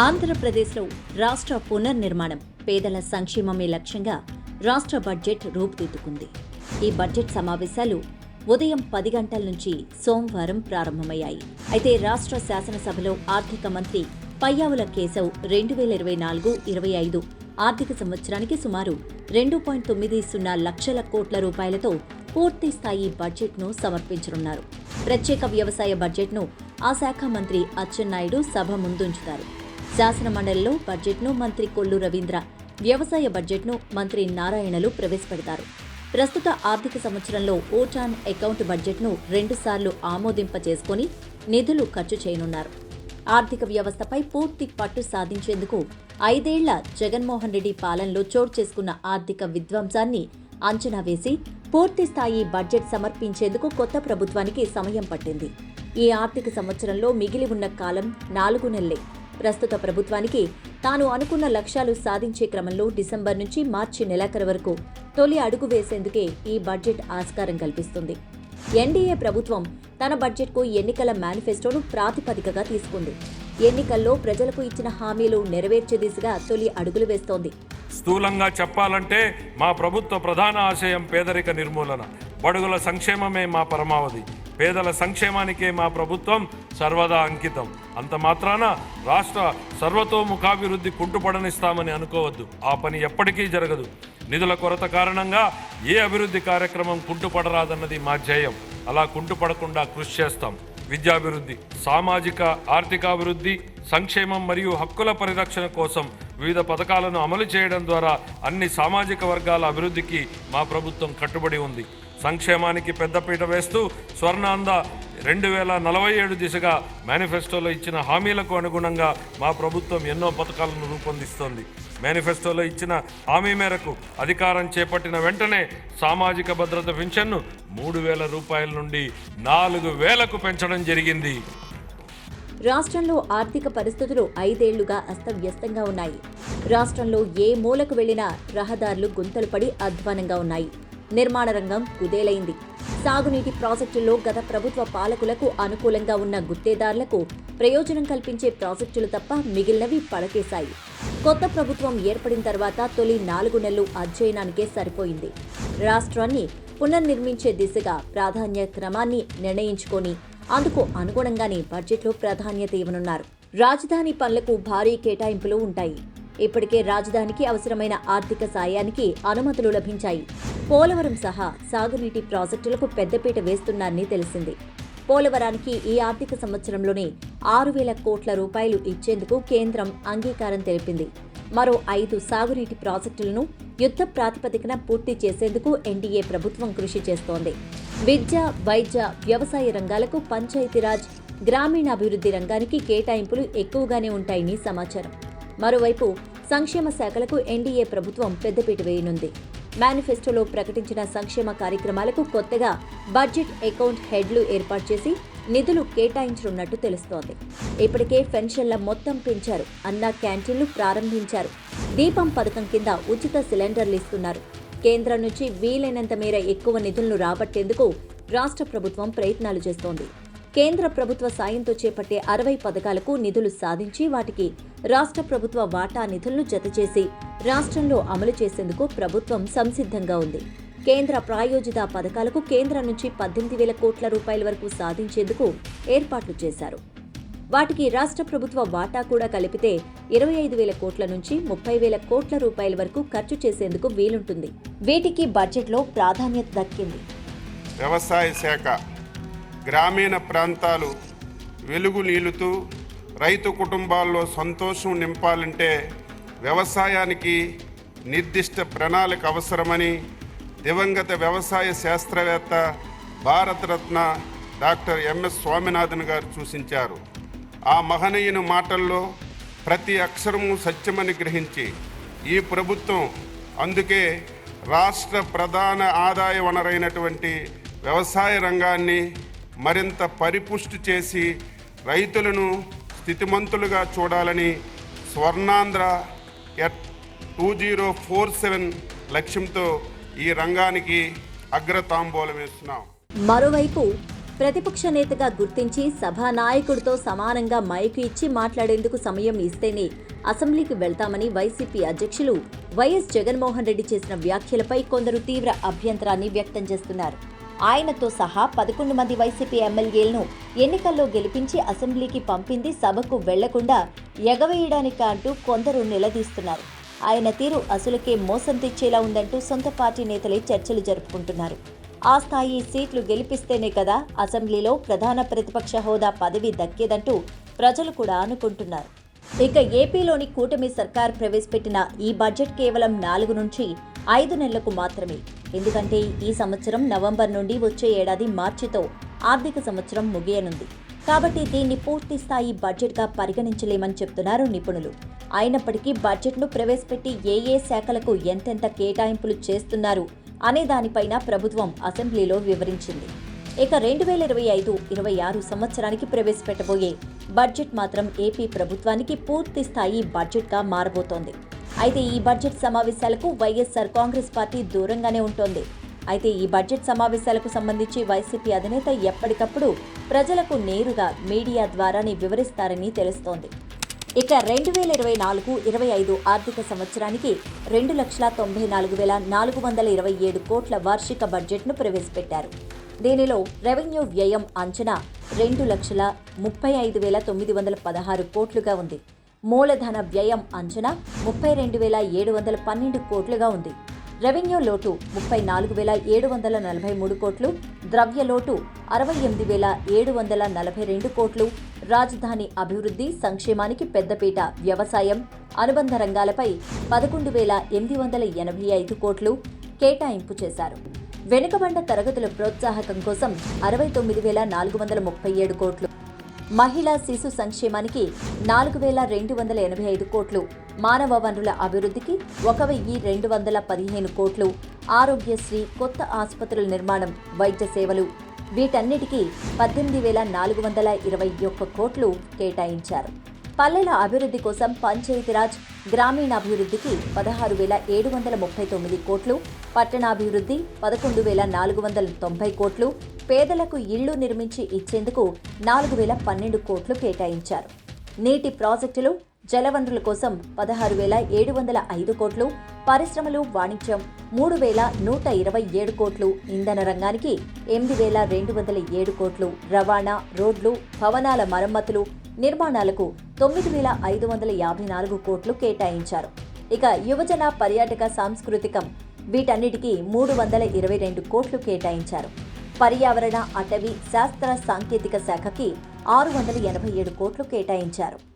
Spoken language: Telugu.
ఆంధ్రప్రదేశ్లో రాష్ట్ర పునర్నిర్మాణం పేదల సంక్షేమమే లక్ష్యంగా రాష్ట్ర బడ్జెట్ రూపుదిద్దుకుంది. ఈ బడ్జెట్ సమావేశాలు ఉదయం పది గంటల నుంచి సోమవారం ప్రారంభమయ్యాయి. అయితే రాష్ట్ర శాసనసభలో ఆర్థిక మంత్రి పయ్యావుల కేశవ్ రెండు వేల ఇరవై నాలుగు ఇరవై ఐదు ఆర్థిక సంవత్సరానికి సుమారు రెండు పాయింట్ తొమ్మిది సున్నా లక్షల కోట్ల రూపాయలతో పూర్తి స్థాయి బడ్జెట్ను సమర్పించనున్నారు. ప్రత్యేక వ్యవసాయ బడ్జెట్ను ఆ శాఖ మంత్రి అచ్చెన్నాయుడు సభ ముందుంచుతారు. శాసనమండలిలో బడ్జెట్ను మంత్రి కొల్లు రవీంద్ర వ్యవసాయ బడ్జెట్ను మంత్రి నారాయణలు ప్రవేశపెడతారు. ప్రస్తుత ఆర్థిక సంవత్సరంలో ఓటాన్ అకౌంట్ బడ్జెట్ను రెండుసార్లు ఆమోదింప చేసుకుని నిధులు ఖర్చు చేయనున్నారు. ఆర్థిక వ్యవస్థపై పూర్తి పట్టు సాధించేందుకు ఐదేళ్ళ జగన్మోహన్ రెడ్డి పాలనలో చోటు చేసుకున్న ఆర్థిక విధ్వంసాన్ని అంచనా వేసి పూర్తి స్థాయి బడ్జెట్ సమర్పించేందుకు కొత్త ప్రభుత్వానికి సమయం పట్టింది. ఈ ఆర్థిక సంవత్సరంలో మిగిలి ఉన్న కాలం నాలుగు నెలలే. ప్రస్తుత ప్రభుత్వానికి తాను అనుకున్న లక్ష్యాలు సాధించే క్రమంలో డిసెంబర్ నుంచి మార్చి నెలాఖరు వరకు తొలి అడుగు వేసేందుకే ఈ బడ్జెట్ ఆస్కారం కల్పిస్తుంది. ఎన్డీఏ ప్రభుత్వం తన బడ్జెట్కు ఎన్నికల మేనిఫెస్టోను ప్రాతిపదికగా తీసుకుంది. ఎన్నికల్లో ప్రజలకు ఇచ్చిన హామీలు నెరవేర్చే దిశగా తొలి అడుగులు వేస్తోంది. స్థూలంగా చెప్పాలంటే మా ప్రభుత్వ ప్రధాన ఆశయం పేదరిక నిర్మూలన. బడుగుల సంక్షేమమే మా పరమావధి. పేదల సంక్షేమానికే మా ప్రభుత్వం సర్వదా అంకితం. అంత మాత్రాన రాష్ట్ర సర్వతోముఖాభివృద్ధి కుంటుపడనిస్తామని అనుకోవద్దు. ఆ పని ఎప్పటికీ జరగదు. నిధుల కొరత కారణంగా ఏ అభివృద్ధి కార్యక్రమం కుంటుపడరాదన్నది మా ధ్యేయం. అలా కుంటుపడకుండా కృషి చేస్తాం. విద్యాభివృద్ధి సామాజిక ఆర్థికాభివృద్ధి సంక్షేమం మరియు హక్కుల పరిరక్షణ కోసం వివిధ పథకాలను అమలు చేయడం ద్వారా అన్ని సామాజిక వర్గాల అభివృద్ధికి మా ప్రభుత్వం కట్టుబడి ఉంది. సంక్షేమానికి పెద్దపీట వేస్తూ స్వర్ణాంద రెండు వేల నలభై ఏడు దిశగా మేనిఫెస్టోలో ఇచ్చిన హామీలకు అనుగుణంగా మా ప్రభుత్వం ఎన్నో పథకాలను రూపొందిస్తోంది. మేనిఫెస్టోలో ఇచ్చిన హామీ మేరకు అధికారం చేపట్టిన వెంటనే సామాజిక భద్రత పెన్షన్ను మూడు వేల రూపాయల నుండి నాలుగు వేలకు పెంచడం జరిగింది. రాష్ట్రంలో ఆర్థిక పరిస్థితులు ఐదేళ్ళుగా అస్తవ్యస్తంగా ఉన్నాయి. రాష్ట్రంలో ఏ మూలకు వెళ్ళినా రహదారులు గుంతలు పడి అధ్వానంగా ఉన్నాయి. నిర్మాణ రంగం కుదేలైంది. సాగునీటి ప్రాజెక్టుల్లో గత ప్రభుత్వ పాలకులకు అనుకూలంగా ఉన్న గుత్తేదారులకు ప్రయోజనం కల్పించే ప్రాజెక్టులు తప్ప మిగిలినవి పడకేశాయి. కొత్త ప్రభుత్వం ఏర్పడిన తర్వాత తొలి నాలుగు నెలలు అధ్యయనానికే సరిపోయింది. రాష్ట్రాన్ని పునర్నిర్మించే దిశగా ప్రాధాన్య క్రమాన్ని నిర్ణయించుకొని అందుకు అనుగుణంగానే బడ్జెట్లో ప్రాధాన్యత ఇవ్వనున్నారు. రాజధాని పనులకు భారీ కేటాయింపులు ఉంటాయి. ఇప్పటికే రాజధానికి అవసరమైన ఆర్థిక సాయానికి అనుమతులు లభించాయి. పోలవరం సహా సాగునీటి ప్రాజెక్టులకు పెద్దపీట వేస్తున్నారని తెలిసింది. పోలవరానికి ఈ ఆర్థిక సంవత్సరంలోనే ఆరు వేల కోట్ల రూపాయలు ఇచ్చేందుకు కేంద్రం అంగీకారం తెలిపింది. మరో ఐదు సాగునీటి ప్రాజెక్టులను యుద్ధ ప్రాతిపదికన పూర్తి చేసేందుకు ఎన్డీఏ ప్రభుత్వం కృషి చేస్తోంది. విద్య వైద్య వ్యవసాయ రంగాలకు పంచాయతీరాజ్ గ్రామీణాభివృద్ధి రంగానికి కేటాయింపులు ఎక్కువగానే ఉంటాయని సమాచారం. మరోవైపు సంక్షేమ శాఖలకు ఎన్డీఏ ప్రభుత్వం పెద్దపీట వేయనుంది. మేనిఫెస్టోలో ప్రకటించిన సంక్షేమ కార్యక్రమాలకు కొత్తగా బడ్జెట్ అకౌంట్ హెడ్లు ఏర్పాటు చేసి నిధులు కేటాయించనున్నట్టు తెలుస్తోంది. ఇప్పటికే పెన్షన్ల మొత్తం పెంచారు. అన్న క్యాంటీన్లు ప్రారంభించారు. దీపం పథకం కింద ఉచిత సిలిండర్లు ఇస్తున్నారు. కేంద్రం నుంచి వీలైనంత మేర ఎక్కువ నిధులను రాబట్టేందుకు రాష్ట్ర ప్రభుత్వం ప్రయత్నాలు చేస్తోంది. కేంద్ర ప్రభుత్వ సాయంతో చేపట్టే అరవై పథకాలకు నిధులు సాధించి వాటికి రాష్ట్ర ప్రభుత్వ వాటా నిధులను జతచేసి రాష్ట్రంలో అమలు చేసేందుకు ప్రభుత్వం సంసిద్ధంగా ఉంది. కేంద్ర ప్రాయోజిత పథకాలకు కేంద్రం నుంచి పద్దెనిమిది వేల కోట్ల రూపాయల వరకు సాధించేందుకు ఏర్పాట్లు చేశారు. వాటికి రాష్ట్ర ప్రభుత్వ వాటా కూడా కలిపితే ఇరవై ఐదు వేల కోట్ల నుంచి ముప్పై వేల కోట్ల రూపాయల వరకు ఖర్చు చేసేందుకు వీలుంటుంది. వీటికి బడ్జెట్లో ప్రాధాన్యత దక్కింది. వ్యవసాయ శాఖ గ్రామీణ ప్రాంతాలు వెలుగు నీలుతూ రైతు కుటుంబాల్లో సంతోషం నింపాలంటే వ్యవసాయానికి నిర్దిష్ట ప్రణాళిక అవసరమని దివంగత వ్యవసాయ శాస్త్రవేత్త భారతరత్న డాక్టర్ ఎంఎస్ స్వామినాథన్ గారు సూచించారు. ఆ మహనీయుని మాటల్లో ప్రతి అక్షరము సత్యమని గ్రహించి ఈ ప్రభుత్వం అందుకే రాష్ట్ర ప్రధాన ఆదాయ వనరైనటువంటి వ్యవసాయ రంగాన్ని మరింత పరిపుష్టి చేసి రైతులను స్థితిమంతులుగా చూడాలని Swarnandhra at two zero four seven లక్ష్యంతో ఈ రంగానికి అగ్రతాంబూలం వేస్తున్నాం. మరోవైపు ప్రతిపక్ష నేతగా గుర్తించి సభానాయకుడితో సమానంగా మైకు ఇచ్చి మాట్లాడేందుకు సమయం ఇస్తేనే అసెంబ్లీకి వెళ్తామని వైసీపీ అధ్యక్షులు వైఎస్ జగన్మోహన్ రెడ్డి చేసిన వ్యాఖ్యలపై కొందరు తీవ్ర అభ్యంతరాన్ని వ్యక్తం చేస్తున్నారు. ఆయనతో సహా పదకొండు మంది వైసీపీ ఎమ్మెల్యేలను ఎన్నికల్లో గెలిపించి అసెంబ్లీకి పంపింది సభకు వెళ్ళకుండా ఎగవేయడానికి అంటూ కొందరు నిలదీస్తున్నారు. ఆయన తీరు అసలుకే మోసం తెచ్చేలా ఉందంటూ సొంత పార్టీ నేతలే చర్చలు జరుపుకుంటున్నారు. ఆ స్థాయి సీట్లు గెలిపిస్తేనే కదా అసెంబ్లీలో ప్రధాన ప్రతిపక్ష హోదా పదవి దక్కేదంటూ ప్రజలు కూడా అనుకుంటున్నారు. ఇక ఏపీలోని కూటమి సర్కార్ ప్రవేశపెట్టిన ఈ బడ్జెట్ కేవలం నాలుగు నుంచి ఐదు నెలలకు మాత్రమే. ఎందుకంటే ఈ సంవత్సరం నవంబర్ నుండి వచ్చే ఏడాది మార్చితో ఆర్థిక సంవత్సరం ముగియనుంది. కాబట్టి దీన్ని పూర్తి స్థాయి బడ్జెట్గా పరిగణించలేమని చెప్తున్నారు నిపుణులు. అయినప్పటికీ బడ్జెట్ను ప్రవేశపెట్టి ఏ ఏ శాఖలకు ఎంతెంత కేటాయింపులు చేస్తున్నారు అనే దానిపైన ప్రభుత్వం అసెంబ్లీలో వివరించింది. ఇక రెండు వేల ఇరవై ఐదు ఇరవై ఆరు సంవత్సరానికి ప్రవేశపెట్టబోయే బడ్జెట్ మాత్రం ఏపీ ప్రభుత్వానికి పూర్తి స్థాయి బడ్జెట్గా మారబోతోంది. అయితే ఈ బడ్జెట్ సమావేశాలకు వైఎస్ఆర్ కాంగ్రెస్ పార్టీ దూరంగానే ఉంటోంది. అయితే ఈ బడ్జెట్ సమావేశాలకు సంబంధించి వైసీపీ అధినేత ఎప్పటికప్పుడు ప్రజలకు నేరుగా మీడియా ద్వారానే వివరిస్తారని తెలుస్తోంది. ఇక రెండు వేల ఇరవై నాలుగు ఇరవై ఐదు ఆర్థిక సంవత్సరానికి రెండు లక్షల తొంభై నాలుగు వేల నాలుగు వందల ఇరవై ఏడు కోట్ల వార్షిక బడ్జెట్ను ప్రవేశపెట్టారు. దీనిలో రెవెన్యూ వ్యయం అంచనా రెండు లక్షల ముప్పై ఐదు వేల తొమ్మిది వందల పదహారు కోట్లుగా ఉంది. మూలధన వ్యయం అంచనా ముప్పై రెండు వేల ఏడు వందల పన్నెండు కోట్లుగా ఉంది. రెవెన్యూ లోటు ముప్పై నాలుగు వేల ఏడు వందల నలభై మూడు కోట్లు ద్రవ్య లోటు అరవై ఎనిమిది వేల ఏడు వందల నలభై రెండు కోట్లు. రాజధాని అభివృద్ధి సంక్షేమానికి పెద్దపీట వ్యవసాయం అనుబంధ రంగాలపై పదకొండు వేల ఎనిమిది వందల ఎనభై ఐదు కోట్లు కేటాయింపు చేశారు. వెనుకబండ తరగతుల ప్రోత్సాహకం కోసం అరవై తొమ్మిది వేల నాలుగు వందల ముప్పై ఏడు కోట్లు. మహిళా శిశు సంక్షేమానికి నాలుగు వేల రెండు వందల ఎనభై ఐదు కోట్లు. మానవ వనరుల అభివృద్ధికి ఒక వెయ్యి రెండు వందల పదిహేను కోట్లు. ఆరోగ్యశ్రీ కొత్త ఆసుపత్రుల నిర్మాణం వైద్య సేవలు. వీటన్నిటికీ పద్దెనిమిది వేల నాలుగు వందల ఇరవై ఒక్క కోట్లు కేటాయించారు. పల్లెల అభివృద్ధి కోసం పంచాయతీరాజ్ గ్రామీణాభివృద్ధికి పదహారు వేల ఏడు వందల ముప్పై తొమ్మిది కోట్లు పట్టణాభివృద్ధి పదకొండు వేల నాలుగు వందల తొంభై కోట్లు పేదలకు ఇళ్ళు నిర్మించి ఇచ్చేందుకు నాలుగు వేల పన్నెండు కోట్లు కేటాయించారు. నీటి ప్రాజెక్టులు జలవనరుల కోసం పదహారు వేల ఏడు వందల ఐదు కోట్లు పరిశ్రమలు వాణిజ్యం మూడు వేల నూట ఇరవై ఏడు కోట్లు ఇంధన రంగానికి ఎనిమిది వేల రెండు వందల ఏడు కోట్లు రవాణా రోడ్లు భవనాల మరమ్మతులు నిర్మాణాలకు తొమ్మిది వేల ఐదు వందల యాభై నాలుగు కోట్లు కేటాయించారు. ఇక యువజన పర్యాటక సాంస్కృతికం వీటన్నిటికీ మూడు వందల ఇరవై రెండు కోట్లు కేటాయించారు. పర్యావరణ అటవీ శాస్త్ర సాంకేతిక శాఖకి ఆరు వందల ఎనభై ఏడు కోట్లు కేటాయించారు.